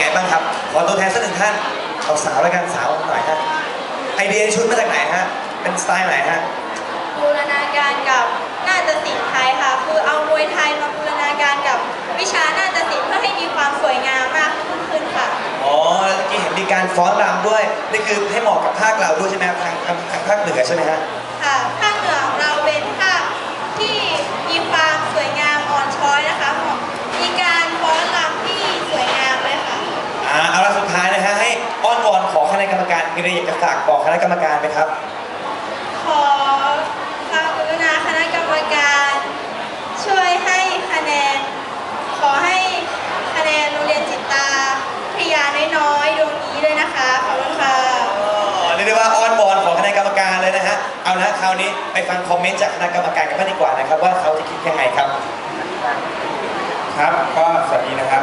ไงบ้างครับ ขอตัวแทนสักหนึ่งท่านเอาสาวแล้วกันสาวหน่อยฮะไอเดียชุดมาจากไหนฮะ เป็นสไตล์ไหนฮะ บูรณาการกับนาฏศิลป์ไทยค่ะ คือเอามวยไทยมาบูรณาการกับวิชานาฏศิลป์เพื่อให้มีความสวยงามมากขึ้นค่ะ อ๋อแล้วเมื่อกี้เห็นมีการฟ้อนรำด้วย นี่คือให้เหมาะกับภาคเราด้วยใช่ไหมครับทางทางทางภาคเหนือใช่ไหมฮะ ค่ะ มการมีอะไรอยากจะฝากบอกคณะกรรมการไหมครับ ขอความกรุณาคณะกรรมการ ช่วยให้คะแนน ขอให้คะแนนโรงเรียนจิตตาพิทยาน้อยๆดวงนี้ด้วยนะคะ ขอบคุณค่ะอ๋อเรียกได้ว่าอ้อนวอนของคณะกรรมการเลยนะฮะ เอาละคราวนี้ไปฟังคอมเมนต์จากคณะกรรมการกันบ้างดีกว่านะครับ ว่าเขาจะคิดยังไงครับ ครับก็สวัสดีนะครับ